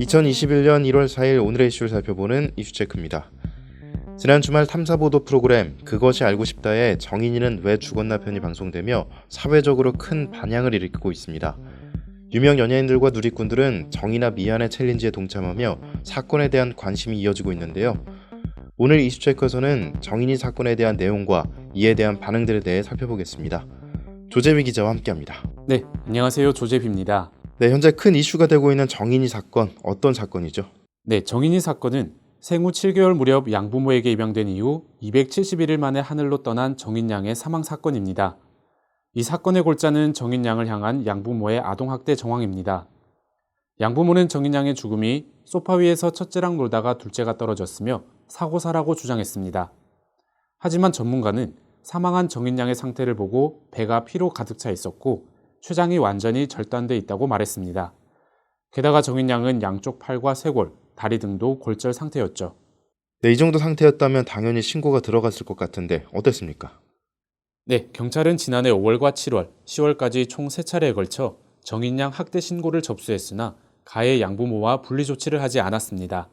2021년 1월 4일 오늘의 이슈를 살펴보는 이슈체크입니다. 지난 주말 탐사보도 프로그램 그것이 알고 싶다에 정인이는 왜 죽었나 편이 방송되며 사회적으로 큰 반향을 일으키고 있습니다. 유명 연예인들과 누리꾼들은 정이나 미안의 챌린지에 동참하며 사건에 대한 관심이 이어지고 있는데요. 오늘 이슈체크에서는 정인이 사건에 대한 내용과 이에 대한 반응들에 대해 살펴보겠습니다. 조재미 기자와 함께합니다. 네, 안녕하세요. 조재비입니다. 네, 현재 큰 이슈가 되고 있는 정인이 사건 어떤 사건이죠? 네, 정인이 사건은 생후 7개월 무렵 양부모에게 입양된 이후 271일 만에 하늘로 떠난 정인 양의 사망 사건입니다. 이 사건의 골자는 정인 양을 향한 양부모의 아동학대 정황입니다. 양부모는 정인 양의 죽음이 소파 위에서 첫째랑 놀다가 둘째가 떨어졌으며 사고사라고 주장했습니다. 하지만 전문가는 사망한 정인 양의 상태를 보고 배가 피로 가득 차 있었고 췌장이 완전히 절단돼 있다고 말했습니다. 게다가 정인 양은 양쪽 팔과 쇄골, 다리 등도 골절 상태였죠. 네, 이 정도 상태였다면 당연히 신고가 들어갔을 것 같은데 어땠습니까? 네, 경찰은 지난해 5월과 7월, 10월까지 총 3차례에 걸쳐 정인 양 학대 신고를 접수했으나 가해 양부모와 분리 조치를 하지 않았습니다.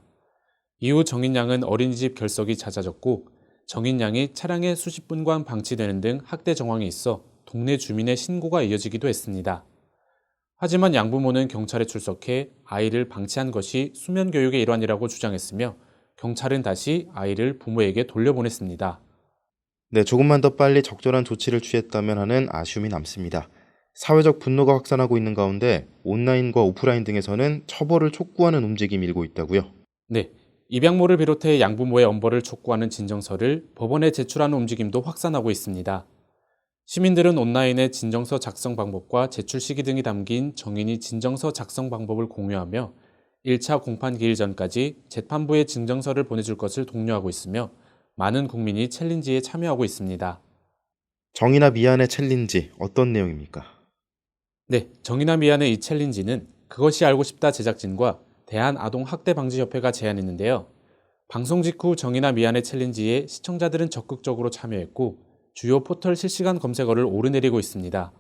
이후 정인 양은 어린이집 결석이 잦아졌고 정인 양이 차량에 수십 분간 방치되는 등 학대 정황이 있어 동네 주민의 신고가 이어지기도 했습니다. 하지만 양부모는 경찰에 출석해 아이를 방치한 것이 수면 교육의 일환이라고 주장했으며 경찰은 다시 아이를 부모에게 돌려보냈습니다. 네, 조금만 더 빨리 적절한 조치를 취했다면 하는 아쉬움이 남습니다. 사회적 분노가 확산하고 있는 가운데 온라인과 오프라인 등에서는 처벌을 촉구하는 움직임이 일고 있다고요. 네, 입양모를 비롯해 양부모의 엄벌을 촉구하는 진정서를 법원에 제출하는 움직임도 확산하고 있습니다. 시민들은 온라인에 진정서 작성 방법과 제출 시기 등이 담긴 정인이 진정서 작성 방법을 공유하며 1차 공판 기일 전까지 재판부에 진정서를 보내줄 것을 독려하고 있으며 많은 국민이 챌린지에 참여하고 있습니다. 정의나 미안의 챌린지 어떤 내용입니까? 네, 정의나 미안의 이 챌린지는 그것이 알고 싶다 제작진과 대한아동학대방지협회가 제안했는데요. 방송 직후 정의나 미안의 챌린지에 시청자들은 적극적으로 참여했고 주요 포털 실시간 검색어를 오르내리고 있습니다.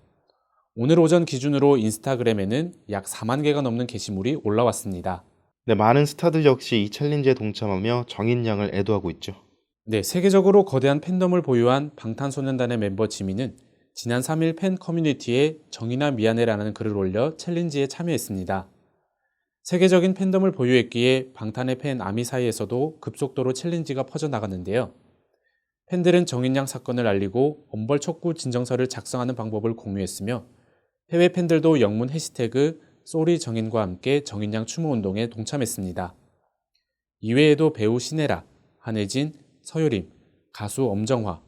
오늘 오전 기준으로 인스타그램에는 약 4만 개가 넘는 게시물이 올라왔습니다. 네, 많은 스타들 역시 이 챌린지에 동참하며 정인 양을 애도하고 있죠. 네, 세계적으로 거대한 팬덤을 보유한 방탄소년단의 멤버 지민은 지난 3일 팬 커뮤니티에 정의나 미안해라는 글을 올려 챌린지에 참여했습니다. 세계적인 팬덤을 보유했기에 방탄의 팬 아미 사이에서도 급속도로 챌린지가 퍼져나갔는데요. 팬들은 정인양 사건을 알리고 엄벌 촉구 진정서를 작성하는 방법을 공유했으며 해외 팬들도 영문 해시태그 쏘리 정인과 함께 정인양 추모 운동에 동참했습니다. 이외에도 배우 신혜라, 한혜진, 서유림, 가수 엄정화,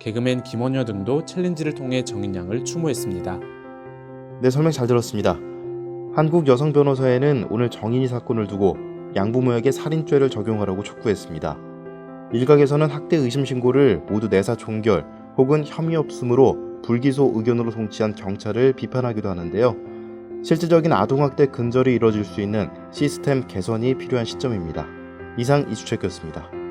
개그맨 김원효 등도 챌린지를 통해 정인양을 추모했습니다. 네, 설명 잘 들었습니다. 한국 여성 변호사회는 오늘 정인이 사건을 두고 양부모에게 살인죄를 적용하라고 촉구했습니다. 일각에서는 학대 의심 신고를 모두 내사 종결 혹은 혐의 없음으로 불기소 의견으로 송치한 경찰을 비판하기도 하는데요. 실질적인 아동학대 근절이 이뤄질 수 있는 시스템 개선이 필요한 시점입니다. 이상 이수체크였습니다.